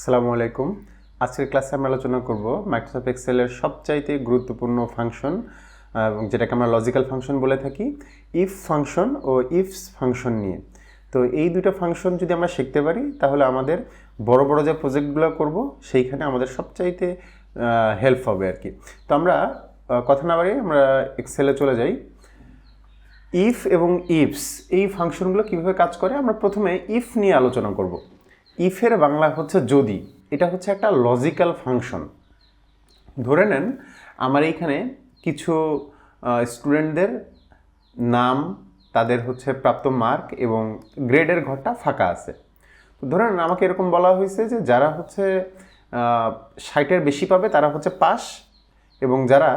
আসসালামু আলাইকুম। আজকের ক্লাসে আমরা আলোচনা করব মাইক্রোসফট এক্সেলের সবচাইতে গুরুত্বপূর্ণ ফাংশন যেটাকে আমরা লজিক্যাল ফাংশন বলে থাকি ইফ ফাংশন ও ইফস ফাংশন নিয়ে। তো এই দুটো ফাংশন যদি আমরা শিখতে পারি, তাহলে আমাদের বড় বড় যে প্রজেক্টগুলো করব, সেইখানে আমাদের সবচাইতে হেল্প হবে আর কি। তো আমরা কথা না বাড়িয়ে আমরা এক্সেলে চলে যাই। ইফ এবং ইফস এই ফাংশনগুলো কীভাবে কাজ করে, আমরা প্রথমে ইফ নিয়ে আলোচনা করব। ইফের বাংলা হচ্ছে যদি, এটা হচ্ছে একটা লজিক্যাল ফাংশন ধরে নেন, আমার এইখানে কিছু স্টুডেন্টদের নাম, তাদের হচ্ছে প্রাপ্ত মার্ক এবং গ্রেডের ঘরটা ফাঁকা আছে। তো ধরে নেন, আমাকে এরকম বলা হয়েছে যে যারা হচ্ছে ষাটের বেশি পাবে, তারা হচ্ছে পাস এবং যারা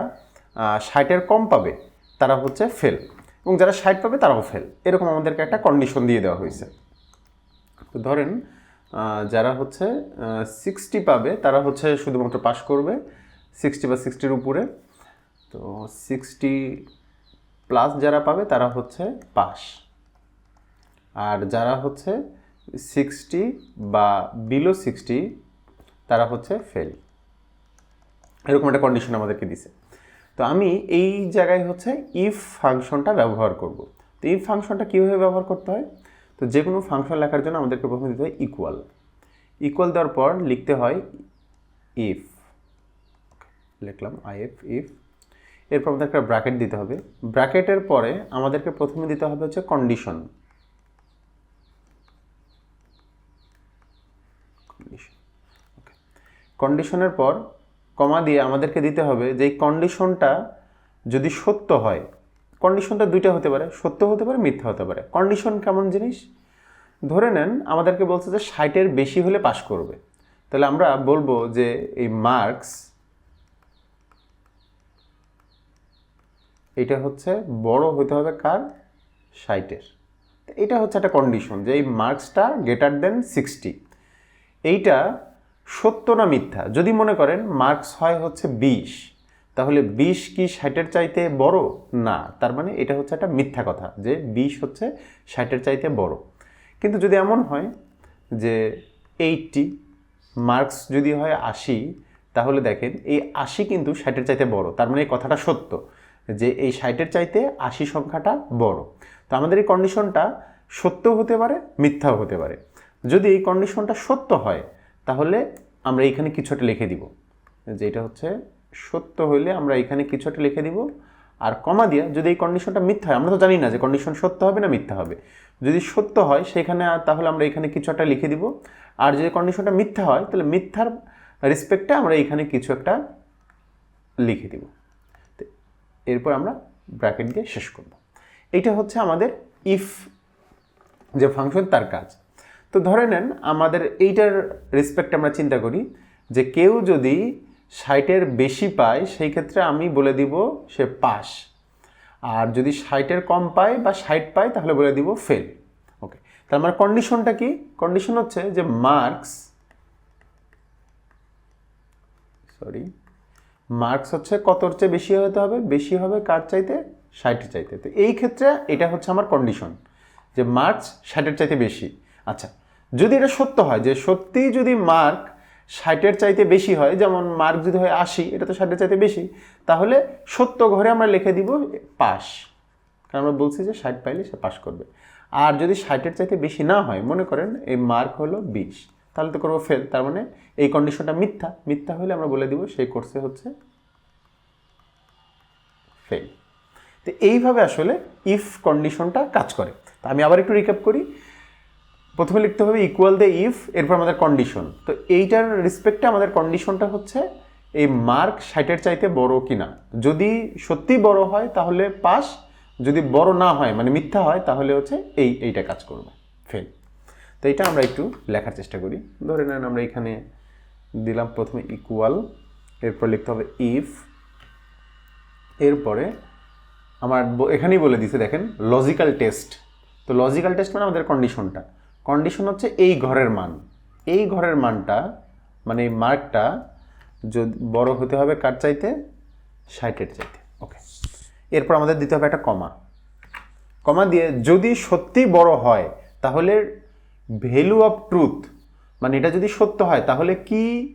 ষাটের কম পাবে, তারা হচ্ছে ফেল এবং যারা ষাট পাবে, তারাও ফেল এরকম আমাদেরকে একটা কন্ডিশন দিয়ে দেওয়া হয়েছে। তো ধরেন যারা হচ্ছে সিক্সটি পাবে, তারা হচ্ছে শুধুমাত্র পাস করবে সিক্সটি বা সিক্সটির উপরে। তো সিক্সটি প্লাস যারা পাবে, তারা হচ্ছে পাস আর যারা হচ্ছে সিক্সটি বা বিলো সিক্সটি তারা হচ্ছে ফেল এরকম একটা কন্ডিশন আমাদেরকে দিছে। তো আমি এই জায়গায় হচ্ছে ইফ ফাংশনটা ব্যবহার করব। তো ইফ ফাংশনটা কীভাবে ব্যবহার করতে হয়? তো যে কোনো ফাংশন লেখার জন্য আমাদেরকে প্রথমে দিতে হয় ইকুয়াল ইকুয়াল দেওয়ার পর লিখতে হয় ইফ লিখলাম আই এফ ইফ এরপর আমাদের একটা ব্র্যাকেট দিতে হবে। ব্র্যাকেটের পরে আমাদেরকে প্রথমে দিতে হবে হচ্ছে কন্ডিশন কন্ডিশনের পর কমা দিয়ে আমাদেরকে দিতে হবে যে এই কন্ডিশনটা যদি সত্য হয় কন্ডিশনটা দুইটা হতে পারে, সত্য হতে পারে, মিথ্যা হতে পারে। কন্ডিশন কেমন জিনিস? ধরে নেন, আমাদেরকে বলছে যে ষাটের বেশি হলে পাস করবে। তাহলে আমরা বলব যে এই মার্কস এটা হচ্ছে বড় হতে হবে কার? ষাটের এটা হচ্ছে একটা কন্ডিশন যে এই মার্কসটা গ্রেটার দেন সিক্সটি এইটা সত্য না মিথ্যা? যদি মনে করেন মার্কস হয় হচ্ছে বিশ। তাহলে বিশ কি ষাটের চাইতে বড়? না, তার মানে এটা হচ্ছে একটা মিথ্যা কথা যে বিশ হচ্ছে ষাটের চাইতে বড়। কিন্তু যদি এমন হয় যে এইটটি মার্কস যদি হয় আশি, তাহলে দেখেন এই আশি কিন্তু ষাটের চাইতে বড়। তার মানে এই কথাটা সত্য যে এই ষাটের চাইতে আশি সংখ্যাটা বড়। তো আমাদের এই কন্ডিশনটা সত্য হতে পারে, মিথ্যাও হতে পারে। যদি এই কন্ডিশনটা সত্য হয়, তাহলে আমরা এখানে কিছু একটা লিখে দিব যে এটা হচ্ছে সত্য হইলে আমরা এখানে কিছু একটা লিখে দিব। আর কমা দিয়ে যদি এই কন্ডিশনটা মিথ্যা হয়, আমরা তো জানি না যে কন্ডিশন সত্য হবে না মিথ্যা হবে। যদি সত্য হয়, সেখানে তাহলে আমরা এখানে কিছু একটা লিখে দিব। আর যদি কন্ডিশনটা মিথ্যা হয়, তাহলে মিথ্যার রেসপেক্টে আমরা এখানে কিছু একটা লিখে দিব। এরপর আমরা ব্র্যাকেট দিয়ে শেষ করব। এইটা হচ্ছে আমাদের ইফ যে ফাংশন তার কাজ। তো ধরে নেন, আমাদের এইটার রেসপেক্ট আমরা চিন্তা করি যে কেউ যদি ষাটের বেশি পায়, সেই ক্ষেত্রে আমি বলে দিব সে পাস। আর যদি ষাটের কম পায় বা ষাট পায়, তাহলে বলে দিব ফেল ওকে তাহলে আমার কন্ডিশনটা কি? কন্ডিশন হচ্ছে যে মার্কস সরি মার্কস হচ্ছে কতর চেয়ে বেশি হতে হবে? বেশি হবে কার চাইতে? ষাটের চাইতে। তো এই ক্ষেত্রে এটা হচ্ছে আমার কন্ডিশন যে মার্কস ষাটের চাইতে বেশি। আচ্ছা যদি এটা সত্য হয়, যে সত্যিই যদি মার্ক ষাটের চাইতে বেশি হয়, যেমন মার্ক যদি হয় আশি, এটা তো ষাটের চাইতে বেশি, তাহলে সত্য ঘরে আমরা লিখে দিব পাস কারণ আমরা বলছি যে ষাট পাইলে সে পাস করবে। আর যদি ষাটের চাইতে বেশি না হয়, মনে করেন এই মার্ক হলো বিশ, তাহলে তো করব ফেল তার মানে এই কন্ডিশনটা মিথ্যা। মিথ্যা হলে আমরা বলে দিব সেই কোর্সে হচ্ছে ফেল তো এইভাবে আসলে ইফ কন্ডিশনটা কাজ করে। তো আমি আবার একটু রিক্যাপ করি। প্রথমে লিখতে হবে ইকুয়াল দ্য ইফ এরপর আমাদের কন্ডিশন তো এইটার রেসপেক্টে আমাদের কন্ডিশনটা হচ্ছে এই মার্ক ষাটের চাইতে বড় কিনা। যদি সত্যি বড় হয়, তাহলে পাস যদি বড় না হয় মানে মিথ্যা হয়, তাহলে হচ্ছে এই, এইটা কাজ করবে। ফেল তো এটা আমরা একটু লেখার চেষ্টা করি। ধরে নেন আমরা এখানে দিলাম প্রথমে ইকুয়াল এরপর লিখতে হবে ইফ এরপরে আমার এখানেই বলে দিছে দেখেন লজিক্যাল টেস্ট তো লজিক্যাল টেস্ট মানে আমাদের কন্ডিশনটা কন্ডিশন হচ্ছে এই ঘরের মান। এই ঘরের মানটা মানে এই মার্কটা যদি, বড় হতে হবে কার চাইতে? ষাটের চাইতে। ওকে। এরপর আমাদের দিতে হবে একটা কমা। কমা দিয়ে যদি সত্যি বড় হয়, তাহলে ভ্যালু অফ ট্রুথ মানে এটা যদি সত্য হয়, তাহলে কি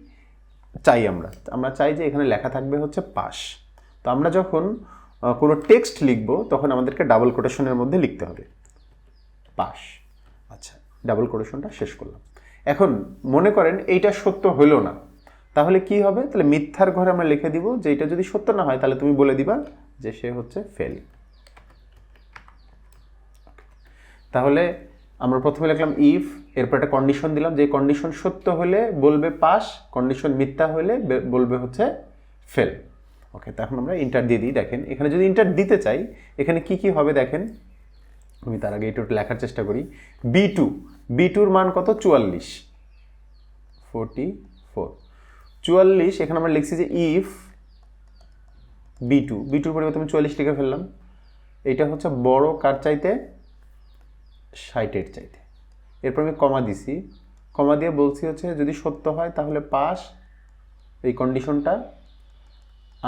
চাই আমরা? আমরা চাই যে এখানে লেখা থাকবে হচ্ছে পাস তো আমরা যখন কোনো টেক্সট লিখব, তখন আমাদেরকে ডাবল কোটেশনের মধ্যে লিখতে হবে। পাস আচ্ছা। ডাবল কোটেশনটা শেষ করলাম। এখন মনে করেন এইটা সত্য হইল না। তাহলে কি হবে? তাহলে মিথ্যার ঘরে আমরা লিখে দিব যে এটা যদি সত্য না হয়, তাহলে তুমি বলে দিবা যে সে হচ্ছে ফেল তাহলে আমরা প্রথমে লিখলাম ইফ এরপর একটা কন্ডিশন দিলাম, যে কন্ডিশন সত্য হলে বলবে পাস কন্ডিশন মিথ্যা হলে বলবে হচ্ছে ফেল ওকে তখন আমরা ইন্টার দিয়ে দিই। দেখেন, এখানে যদি ইন্টার দিতে চাই, এখানে কি কি হবে দেখেন? আমি তার আগে একটু লেখার চেষ্টা করি। বি টু বি টুর মান কত? চুয়াল্লিশ। ফোরটি ফোর চুয়াল্লিশ, এখানে আমরা লিখছি যে ইফ বি টু বি টুর পরিবর্তে আমি চুয়াল্লিশ লিখে ফেললাম। এটা হচ্ছে বড় কার চাইতে? ষাটের চাইতে। এরপর আমি কমা দিছি। কমা দিয়ে বলছি হচ্ছে, যদি সত্য হয় তাহলে পাস এই কন্ডিশনটা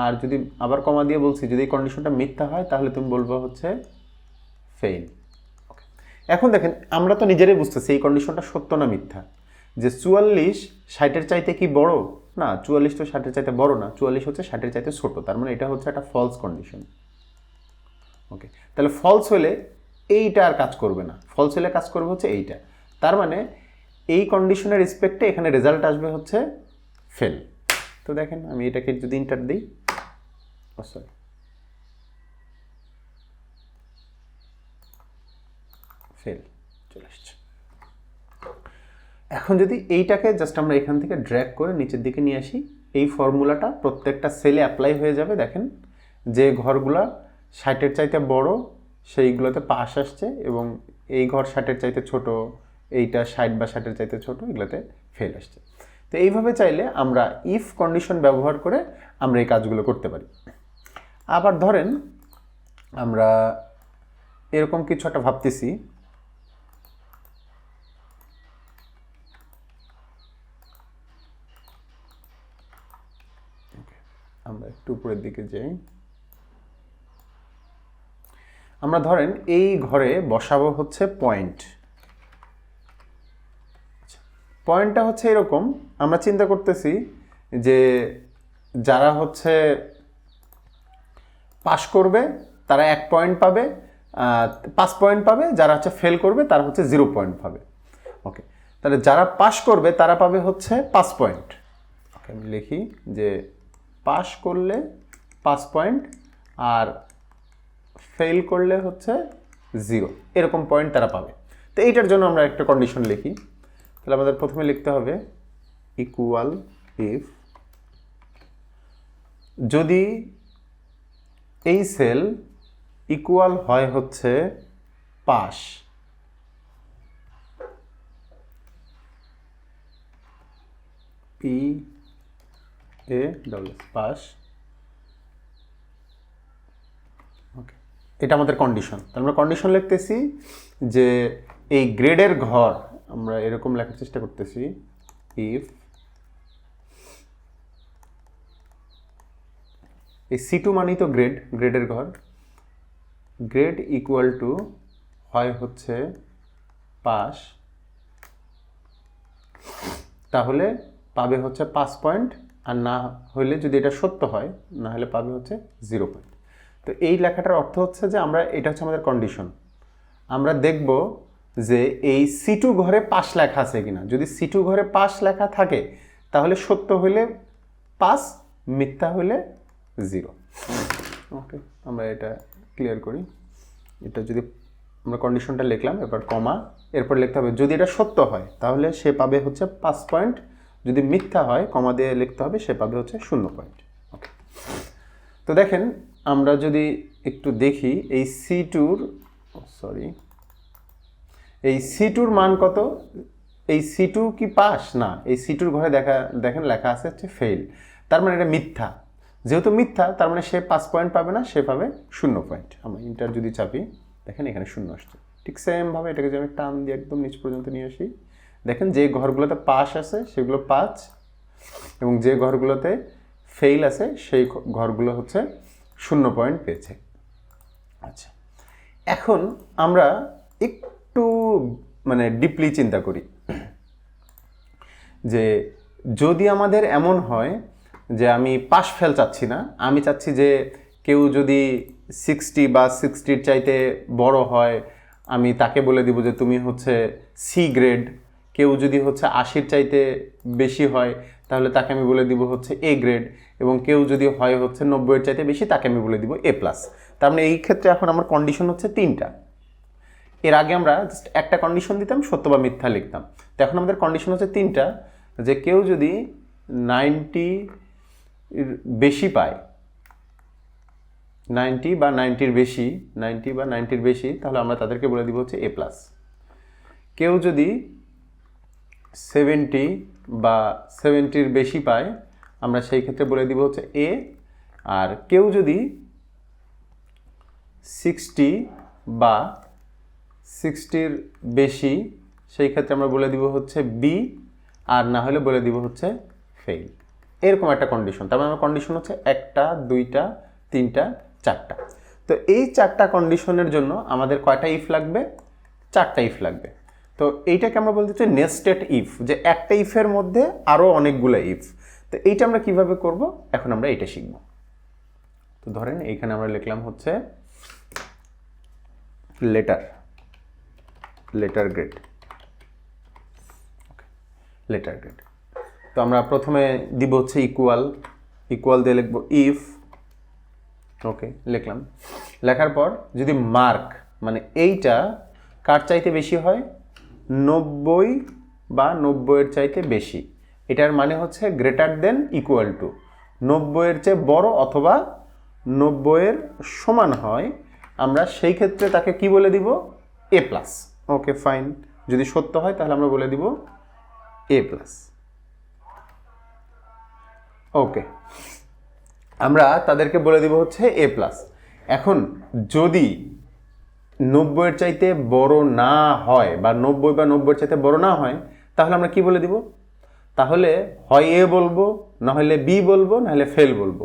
আর যদি আবার কমা দিয়ে বলছি, যদি এই কন্ডিশনটা মিথ্যা হয় তাহলে তুমি বলব হচ্ছে ফেইল এখন দেখেন, আমরা তো নিজেরাই বুঝতেছি এই কন্ডিশনটা সত্য না মিথ্যা। যে চুয়াল্লিশ ষাটের চাইতে কি বড়? না, চুয়াল্লিশ তো ষাটের চাইতে বড় না, চুয়াল্লিশ হচ্ছে ষাটের চাইতে ছোট, তার মানে এটা হচ্ছে একটা ফলস কন্ডিশন ওকে তাহলে ফলস হলে এইটা আর কাজ করবে না। ফলস হলে কাজ করবে হচ্ছে এইটা। তার মানে এই কন্ডিশনের রেসপেক্টে এখানে রেজাল্ট আসবে হচ্ছে ফেল তো দেখেন, আমি এটাকে যদি ইন্টার দিই সরি ফেল, চলে আসছে। এখন যদি এইটাকে জাস্ট আমরা এখান থেকে ড্র্যাগ করে নিচের দিকে নিয়ে আসি, এই ফর্মুলাটা প্রত্যেকটা সেলে অ্যাপ্লাই হয়ে যাবে, দেখেন, যে ঘরগুলা ষাটের চাইতে বড়, সেইগুলোতে পাশ আসছে এবং এই ঘর ষাটের চাইতে ছোট, এইটা ষাট বা ষাটের চাইতে ছোট, এগুলোতে ফেল আসছে। তো এইভাবে চাইলে আমরা ইফ কন্ডিশন ব্যবহার করে আমরা এই কাজগুলো করতে পারি। আবার ধরেন, আমরা এরকম কিছু একটা ভাবতেছি আমরা একটু উপরের দিকে যাই। আমরা ধরেন এই ঘরে বসাবো হচ্ছে পয়েন্ট পয়েন্টটা হচ্ছে এরকম, আমরা চিন্তা করতেছি যে যারা হচ্ছে পাস করবে, তারা এক পয়েন্ট পাবে পাঁচ পয়েন্ট পাবে, যারা হচ্ছে ফেল করবে, তারা হচ্ছে জিরো পয়েন্ট পাবে। ওকে তাহলে যারা পাস করবে, তারা পাবে হচ্ছে পাঁচ পয়েন্ট ওকে আমি লিখি যে পাস করলে পাঁচ পয়েন্ট আর ফেল করলে হচ্ছে জিরো। এরকম পয়েন্ট তারা পাবে। তো এইটার জন্য আমরা একটা কন্ডিশন লিখি। তাহলে আমাদের প্রথমে লিখতে হবে ইকুয়াল ইফ যদি এই সেল ইকুয়াল হয় হচ্ছে pass. P A double pass okay এটা আমাদের কন্ডিশন তাহলে আমরা কন্ডিশন লিখতেছি যে এই গ্রেডের ঘর আমরা এরকম লেখার চেষ্টা করতেছি ইফ এই সি টু মানেই তো গ্রেড গ্রেডের ঘর। গ্রেড ইকুয়াল টু হয় হচ্ছে পাস তাহলে পাবে হচ্ছে পাঁচ পয়েন্ট আর না হলে যদি এটা সত্য হয় না হলে পাবে হচ্ছে জিরো পয়েন্ট তো এই লেখাটার অর্থ হচ্ছে যে আমরা, এটা হচ্ছে আমাদের কন্ডিশন আমরা দেখব যে এই সিটু ঘরে পাস লেখা আছে কিনা। যদি সিটু ঘরে পাস লেখা থাকে, তাহলে সত্য হলে পাস মিথ্যা হলে জিরো। ওকে আমরা এটা ক্লিয়ার করি। এটা যদি আমরা কন্ডিশনটা লিখলাম, এবার কমা, এরপর লিখতে হবে, যদি এটা সত্য হয়, তাহলে সে পাবে হচ্ছে পাঁচ পয়েন্ট যদি মিথ্যা হয়, কমা দিয়ে লিখতে হবে, সে পাবে হচ্ছে শূন্য পয়েন্ট ওকে তো দেখেন, আমরা যদি একটু দেখি, এই সি টুর সরি এই সি টুর মান কত? এই সি টু কি পাস? না, এই সি টুর ঘরে দেখা, দেখেন লেখা আছে হচ্ছে ফেল তার মানে এটা মিথ্যা। যেহেতু মিথ্যা, তার মানে সে পাঁচ পয়েন্ট পাবে না, সে পাবে শূন্য পয়েন্ট আমরা ইন্টার যদি চাপি, দেখেন এখানে শূন্য আসছে। ঠিক সেমভাবে এটাকে যদি আমি টান দিয়ে একদম নিচ পর্যন্ত নিয়ে আসি দেখেন যে ঘরগুলোতে পাস আছে, সেগুলো পাঁচ এবং যে ঘরগুলোতে ফেইল আছে, সেই ঘরগুলো হচ্ছে শূন্য পয়েন্ট পেয়েছে। আচ্ছা এখন আমরা একটু মানে ডিপলি চিন্তা করি যে যদি আমাদের এমন হয় যে আমি পাশ ফেল চাচ্ছি না, আমি চাচ্ছি যে কেউ যদি সিক্সটি বা সিক্সটির চাইতে বড় হয়, আমি তাকে বলে দিব যে তুমি হচ্ছে সি গ্রেড কেউ যদি হচ্ছে আশির চাইতে বেশি হয়, তাহলে তাকে আমি বলে দিব হচ্ছে এ গ্রেড এবং কেউ যদি হয় হচ্ছে নব্বইয়ের চাইতে বেশি, তাকে আমি বলে দিব এ প্লাস তার মানে এই ক্ষেত্রে এখন আমার কন্ডিশন হচ্ছে তিনটা। এর আগে আমরা জাস্ট একটা কন্ডিশন দিতাম, সত্য বা মিথ্যা লিখতাম। তো এখন আমাদের কন্ডিশন হচ্ছে তিনটা, যে কেউ যদি নাইনটি বেশি পায় নাইনটি বা নাইনটির বেশি নাইনটি বা নাইনটির বেশি, তাহলে আমরা তাদেরকে বলে দিব হচ্ছে এ প্লাস কেউ যদি সেভেন্টি বা সেভেন্টির বেশি পায় আমরা সেই ক্ষেত্রে বলে দিব হচ্ছে এ আর কেউ যদি সিক্সটি বা সিক্সটির বেশি, সেই ক্ষেত্রে আমরা বলে দিব হচ্ছে বি আর না হলে বলে দিব হচ্ছে ফেল এরকম একটা কন্ডিশন তার মানে আমার কন্ডিশন হচ্ছে একটা, দুইটা, তিনটা, চারটা। তো এই চারটা কন্ডিশনের জন্য আমাদের কয়টা ইফ লাগবে? চারটা ইফ লাগবে। তো এইটাকে আমরা বলতে চাই নেস্টেড ইফ যে একটা ইফের মধ্যে আরও অনেকগুলো ইফ তো এইটা আমরা কীভাবে করব? এখন আমরা এটা শিখব। তো ধরেন এইখানে আমরা লিখলাম হচ্ছে letter letter grade letter grade তো আমরা প্রথমে দিব হচ্ছে ইকুয়াল ইকুয়াল দিয়ে লিখব ইফ ওকে লিখলাম। লেখার পর যদি মার্ক মানে এইটা কার চাইতে বেশি হয়? নব্বই বা নব্বইয়ের চাইতে বেশি। এটার মানে হচ্ছে গ্রেটার দেন ইকুয়াল টু নব্বইয়ের চেয়ে বড় অথবা নব্বইয়ের সমান হয়, আমরা সেই ক্ষেত্রে তাকে কি বলে দিব? এ প্লাস ওকে ফাইন যদি সত্য হয়, তাহলে আমরা বলে দিব এ প্লাস ওকে আমরা তাদেরকে বলে দিব হচ্ছে এ প্লাস এখন যদি নব্বইয়ের চাইতে বড় না হয় বা নব্বই বা নব্বইয়ের চাইতে বড় না হয়, তাহলে আমরা কি বলে দিব? তাহলে হয় এ বলব, না হলে বি বলব, না হলে ফেল বলব।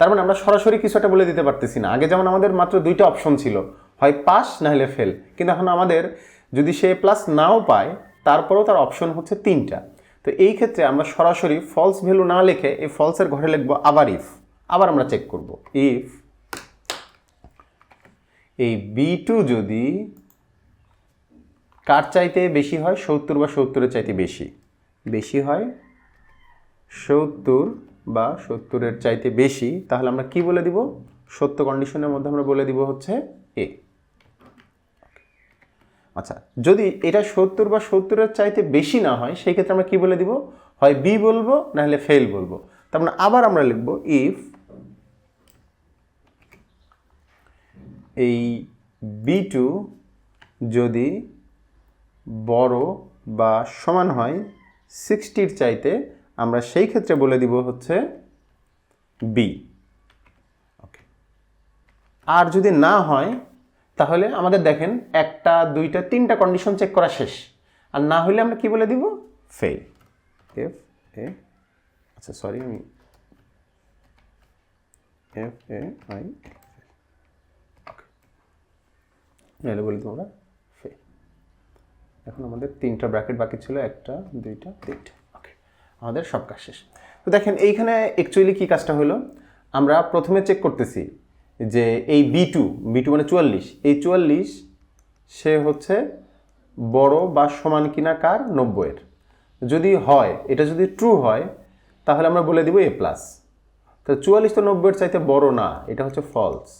তার মানে আমরা সরাসরি কিছু একটা বলে দিতে পারতেছি না। আগে যেমন আমাদের মাত্র দুইটা অপশন ছিল, হয় পাস, না হলে ফেল। কিন্তু এখন আমাদের যদি সে প্লাস নাও পায়, তারপরেও তার অপশন হচ্ছে তিনটা। তো এই ক্ষেত্রে আমরা সরাসরি ফলস ভ্যালু না লিখে এই ফলসের ঘরে লিখব আবার ইফ আবার আমরা চেক করব ইফ এই বি টু যদি কার চাইতে বেশি হয়? সত্তর বা সত্তরের চাইতে বেশি। বেশি হয় সত্তর বা সত্তরের চাইতে বেশি, তাহলে আমরা কি বলে দিব? সত্য কন্ডিশনের মধ্যে আমরা বলে দিব হচ্ছে এ আচ্ছা যদি এটা সত্তর বা সত্তরের চাইতে বেশি না হয়, সেই ক্ষেত্রে আমরা কি বলে দিব? হয় বি বলব, না হলে ফেল বলব। তার মানে আবার আমরা লিখব ইফ এই বি টু যদি বড় বা সমান হয় সিক্সটির চাইতে, আমরা সেই ক্ষেত্রে বলে দিব হচ্ছে বি ওকে আর যদি না হয়, তাহলে আমাদের দেখেন একটা, দুইটা, তিনটা কন্ডিশন চেক করা শেষ। আর না হলে আমরা কি বলে দিব? ফেল এফ এ আচ্ছা সরি আমি এফ এ আই এলে বলি তোমরা ফেল এখন আমাদের তিনটা ব্র্যাকেট বাকি ছিল, একটা, দুইটা, তিনটা। ওকে আমাদের সব কাজ শেষ। তো দেখেন, এইখানে অ্যাকচুয়ালি কী কাজটা হলো? আমরা প্রথমে চেক করতেছি যে এই বি টু বি টু মানে চুয়াল্লিশ, এই চুয়াল্লিশ সে হচ্ছে বড় বা সমান কিনা কার? নব্বইয়ের। যদি হয়, এটা যদি ট্রু হয়, তাহলে আমরা বলে দিব এ প্লাস তো চুয়াল্লিশ তো নব্বইয়ের চাইতে বড় না, এটা হচ্ছে ফলস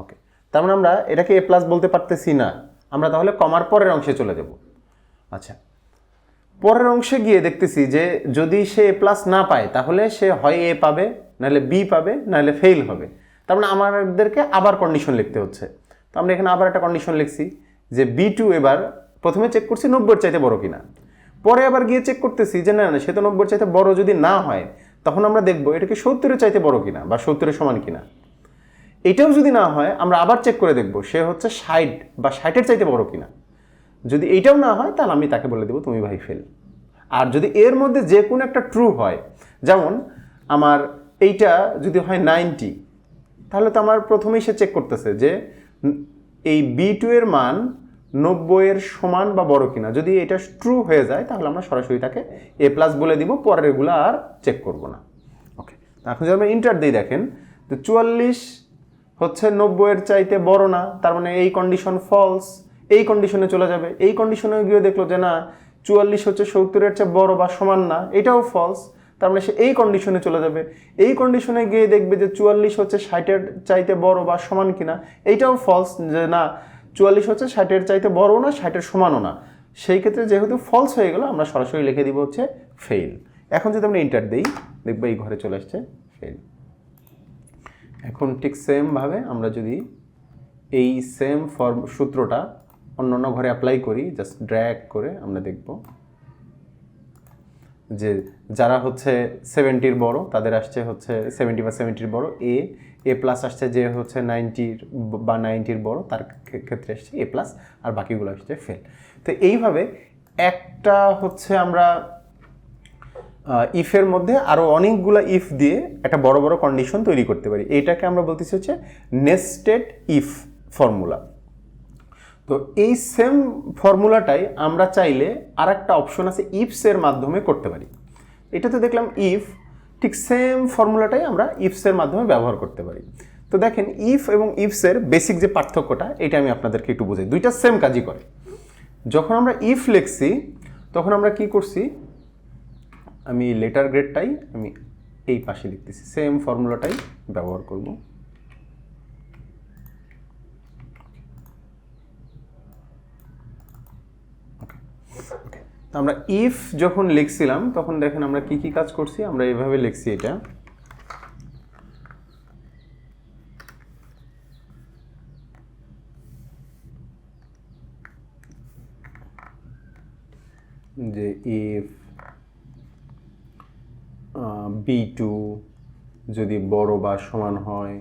ওকে তার মানে আমরা এটাকে এ প্লাস বলতে পারতেছি না। আমরা তাহলে কমার পরের অংশে চলে যাব। আচ্ছা। পরের অংশে গিয়ে দেখতেছি যে যদি সে এ প্লাস না পায়, তাহলে সে হয় এ পাবে, নাহলে বি পাবে, নাহলে ফেল হবে। তার মানে আমাদেরকে আবার কন্ডিশন লিখতে হচ্ছে। তো আমরা এখানে আবার একটা কন্ডিশন লিখছি যে বি টু এবার প্রথমে চেক করছি নব্বইয়ের চাইতে বড় কিনা। পরে আবার গিয়ে চেক করতেছি যে না না সে তো নব্বইয়ের চাইতে বড় যদি না হয়, তখন আমরা দেখব এটা কি সত্তরের চাইতে বড় কিনা বা সত্তরের সমান কিনা। এটাও যদি না হয়, আমরা আবার চেক করে দেখব সে হচ্ছে ষাট বা ষাটের চাইতে বড় কিনা। যদি এইটাও না হয়, তাহলে আমি তাকে বলে দেবো, তুমি ভাই ফেল আর যদি এর মধ্যে যে কোনো একটা ট্রু হয়, যেমন আমার এইটা যদি হয় নাইনটি তাহলে তো আমার প্রথমেই সে চেক করতেছে যে এই বি টু এর মান নব্বইয়ের সমান বা বড় কিনা। যদি এটা ট্রু হয়ে যায়, তাহলে আমরা সরাসরি তাকে এ প্লাস বলে দিব পরের এগুলো আর চেক করব না। ওকে এখন যদি আমরা ইন্টার দিই দেখেন, তো চুয়াল্লিশ হচ্ছে নব্বইয়ের চাইতে বড় না, তার মানে এই কন্ডিশন ফলস এই কন্ডিশনে চলে যাবে। এই কন্ডিশনে গিয়ে দেখল যে না, চুয়াল্লিশ হচ্ছে সত্তরের চেয়ে বড় বা সমান না, এটাও ফলস তার মানে সে এই কন্ডিশনে চলে যাবে। এই কন্ডিশনে গিয়ে দেখবে যে চুয়াল্লিশ হচ্ছে ষাটের চাইতে বড় বা সমান কিনা এইটাও ফলস যে না, চুয়াল্লিশ হচ্ছে ষাটের চাইতে বড়ও না ষাটের সমানও না। সেই ক্ষেত্রে যেহেতু ফলস হয়ে গেল, আমরা সরাসরি লিখে দিব হচ্ছে ফেল এখন যদি আমরা ইন্টার দিই, দেখব এই ঘরে চলে আসছে ফেল এখন ঠিক সেমভাবে আমরা যদি এই সেম ফর্ম সূত্রটা অন্য অন্য ঘরে অ্যাপ্লাই করি জাস্ট ড্র্যাগ করে আমরা দেখব যে যারা হচ্ছে সেভেন্টির বড়, তাদের আসছে হচ্ছে সেভেন্টি বা সেভেন্টির বড় এ এ প্লাস আসছে যে হচ্ছে নাইনটির বা নাইনটির বড়, তার ক্ষেত্রে আসছে এ প্লাস আর বাকিগুলো আসছে ফেল তো এইভাবে একটা হচ্ছে আমরা ইফের মধ্যে আরও অনেকগুলো ইফ দিয়ে একটা বড় বড় কন্ডিশন তৈরি করতে পারি। এটাকে আমরা বলতেছি হচ্ছে নেস্টেড ইফ ফর্মুলা তো এই সেম ফর্মুলাটাই আমরা চাইলে আর একটা অপশন আছে ইফসের মাধ্যমে করতে পারি। এটাতে দেখলাম ইফ ঠিক সেম ফর্মুলাটাই আমরা ইফসের মাধ্যমে ব্যবহার করতে পারি। তো দেখেন ইফ এবং ইফসের বেসিক যে পার্থক্যটা, এটা আমি আপনাদেরকে একটু বুঝাই। দুইটা সেম কাজই করে। যখন আমরা ইফ লিখছি, তখন আমরা কি করছি? আমি লেটার গ্রেডটাই আমি এই পাশে লিখতেছি। সেম ফর্মুলাটাই ব্যবহার করব। আমরা ইফ যখন লিখছিলাম, তখন দেখেন আমরা কি কি কাজ করছি? আমরা এভাবে লিখছি এটা। যে ইফ বি টু যদি বড় বা সমান হয়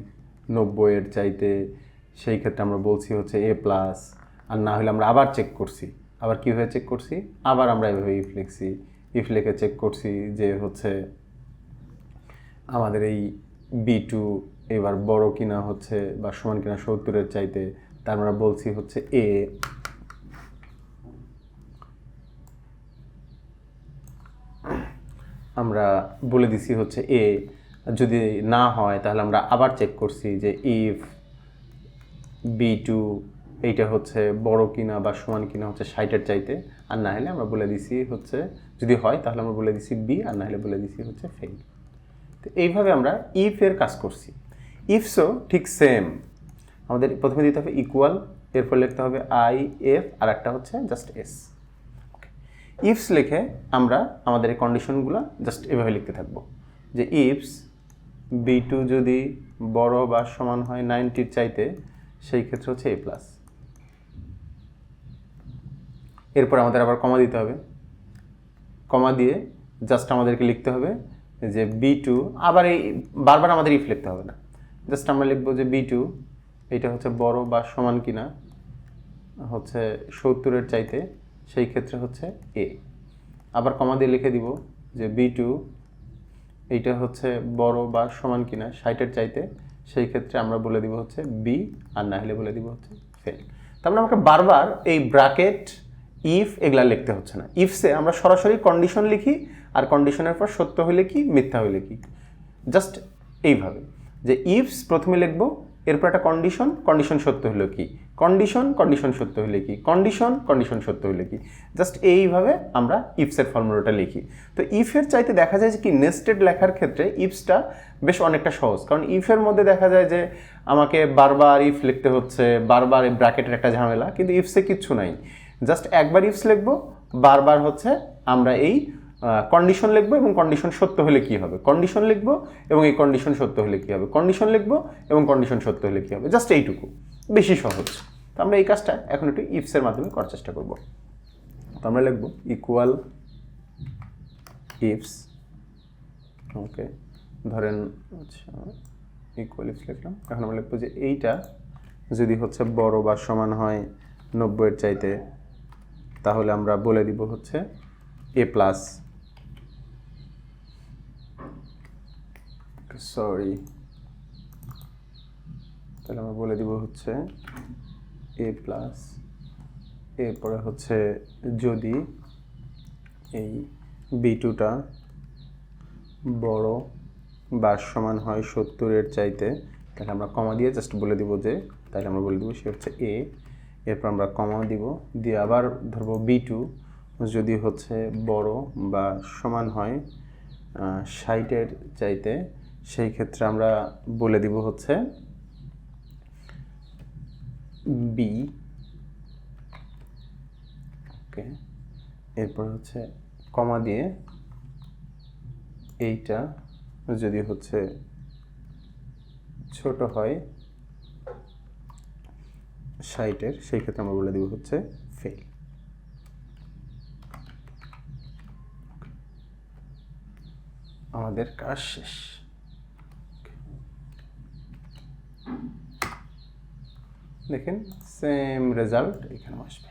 নব্বইয়ের চাইতে, সেই ক্ষেত্রে আমরা বলছি হচ্ছে এ প্লাস আর না হলে আমরা আবার চেক করছি। আবার কীভাবে চেক করছি? আবার আমরা এভাবে ইফ লিখছি। ইফ লিখে চেক করছি যে হচ্ছে আমাদের এই বি টু এবার বড় কিনা হচ্ছে বা সমান কিনা সত্তরের চাইতে, তার আমরা বলছি হচ্ছে এ আমরা বলে দিছি হচ্ছে এ। যদি না হয়, তাহলে আমরা আবার চেক করছি যে ইফ বি টু এইটা হচ্ছে বড় কিনা বা সমান কিনা হচ্ছে ষাটের চাইতে। আর না হলে আমরা বলে দিছি হচ্ছে, যদি হয়, তাহলে আমরা বলে দিছি বি আর না হলে বলে দিছি হচ্ছে ফেল তো এইভাবে আমরা ইফ এর কাজ করছি। ইফ সো ঠিক সেম আমাদের প্রথমে দিতে হবে ইকুয়াল এরপর লিখতে হবে আই এফ আর একটা হচ্ছে জাস্ট এস ইফস লিখে আমরা আমাদের এই কন্ডিশনগুলো জাস্ট এভাবে লিখতে থাকব। যে ইফস বি টু যদি বড় বা সমান হয় নাইনটির চাইতে, সেই ক্ষেত্রে হচ্ছে এ প্লাস এরপর আমাদের আবার কমা দিতে হবে। কমা দিয়ে জাস্ট আমাদেরকে লিখতে হবে যে বি টু আবার এই বারবার আমাদের ইফ লিখতে হবে না। জাস্ট আমরা লিখব যে বি টু এটা হচ্ছে বড় বা সমান কিনা, হচ্ছে সত্তরের চাইতে সেই ক্ষেত্রে হচ্ছে এ আবার কমা দিয়ে লিখে দিব যে বি টু এইটা হচ্ছে বড় বা সমান কিনা, ষাটের চাইতে, সেই ক্ষেত্রে আমরা বলে দিব হচ্ছে বি আর না হলে বলে দিব হচ্ছে ফেল তার মানে আমাকে বারবার এই ব্র্যাকেট ইফ এগুলা লিখতে হচ্ছে না। ইফসে আমরা সরাসরি কন্ডিশন লিখি আর কন্ডিশনের পর সত্য হলে কি, মিথ্যা হলে কি। জাস্ট এইভাবে। যে ইফস প্রথমে লিখব, এরপর একটা কন্ডিশন কন্ডিশন সত্য হলো কি। কন্ডিশন কন্ডিশন সত্য হলে কি? কন্ডিশন কন্ডিশন সত্য হলে কি? জাস্ট এইভাবে আমরা ইফসের ফর্মুলাটা লিখি। তো ইফের চাইতে দেখা যায় যে কি নেস্টেড লেখার ক্ষেত্রে ইফসটা বেশ অনেকটা সহজ। কারণ ইফের মধ্যে দেখা যায় যে আমাকে বারবার ইফ লিখতে হচ্ছে, বারবার এই ব্র্যাকেটের একটা ঝামেলা, কিন্তু ইফসে কিচ্ছু নাই। জাস্ট একবার ইফস লিখব, বারবার হচ্ছে আমরা এই কন্ডিশন লিখব এবং কন্ডিশন সত্য হলে কি হবে? কন্ডিশন লিখব এবং এই কন্ডিশন সত্য হলে কি হবে? কন্ডিশন লিখব এবং কন্ডিশন সত্য হলে কি হবে? জাস্ট এইটুকু। বেশি সহজ। তো আমরা এই কাজটা এখন একটু ইফসের মাধ্যমে করার চেষ্টা করব। তো আমরা লিখব ইকুয়াল ইফস ওকে ধরেন আচ্ছা ইকুয়াল ইফস লিখলাম। এখন আমরা লিখব যে এইটা যদি হচ্ছে বড় বা সমান হয় নব্বইয়ের চাইতে, তাহলে আমরা বলে দিব হচ্ছে এ প্লাস সরি তাহলে আমরা বলে দিব হচ্ছে এ প্লাস এরপরে হচ্ছে যদি এই বি টুটা বড় বা সমান হয় সত্তরের চাইতে, তাহলে আমরা কমা দিয়ে জাস্ট বলে দিব যে, তাহলে আমরা বলে দিব সে হচ্ছে এ এরপর আমরা কমা দিব, দিয়ে আবার ধরবো বি টু যদি হচ্ছে বড় বা সমান হয় ষাটের চাইতে, সেই ক্ষেত্রে আমরা বলে দিব হচ্ছে বি ওকে এরপর হচ্ছে কমা দিয়ে এইটা যদি হচ্ছে ছোট হয় ষাটের সেই ক্ষেত্রে আমরা বলে দিব হচ্ছে ফেল আমাদের কাজ শেষ। দেখেন সেম রেজাল্ট এখানে আসবে।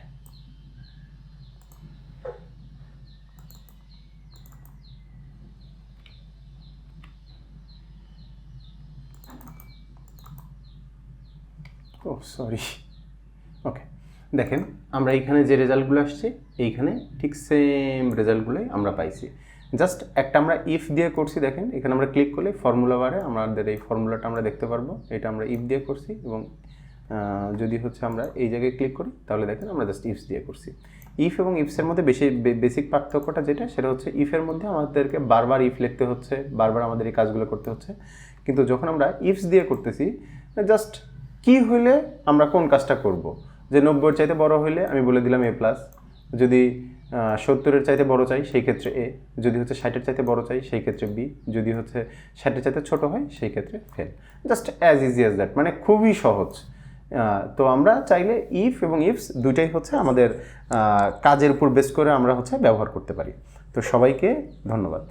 ও সরি ওকে দেখেন, আমরা এইখানে যে রেজাল্টগুলো আসছে, এইখানে ঠিক সেম রেজাল্টগুলোই আমরা পাইছি। জাস্ট একটা আমরা ইফ দিয়ে করছি, দেখেন, এখানে আমরা ক্লিক করলে ফর্মুলা বারে আমাদের এই ফর্মুলাটা আমরা দেখতে পারব, এটা আমরা ইফ দিয়ে করছি এবং যদি হচ্ছে আমরা এই জায়গায় ক্লিক করি, তাহলে দেখেন আমরা জাস্ট ইফস দিয়ে করছি। ইফ এবং ইফসের মধ্যে বেশি বেসিক পার্থক্যটা যেটা, সেটা হচ্ছে ইফের মধ্যে আমাদেরকে বারবার ইফ লিখতে হচ্ছে, বারবার আমাদের এই কাজগুলো করতে হচ্ছে। কিন্তু যখন আমরা ইফস দিয়ে করতেছি জাস্ট কি হইলে আমরা কোন কাজটা করব? যে নব্বইয়ের চাইতে বড় হইলে আমি বলে দিলাম এ প্লাস যদি সত্তরের চাইতে বড় চাই, সেই ক্ষেত্রে এ যদি হচ্ছে ষাটের চাইতে বড় চাই, সেই ক্ষেত্রে বি যদি হচ্ছে ষাটের চাইতে ছোট হয়, সেই ক্ষেত্রে fail just as easy as that মানে খুবই সহজ। তো আমরা চাইলে ইফ এবং ইফস দুইটাই হচ্ছে আমাদের কাজের উপর বেস করে আমরা হচ্ছে ব্যবহার করতে পারি। তো সবাইকে ধন্যবাদ।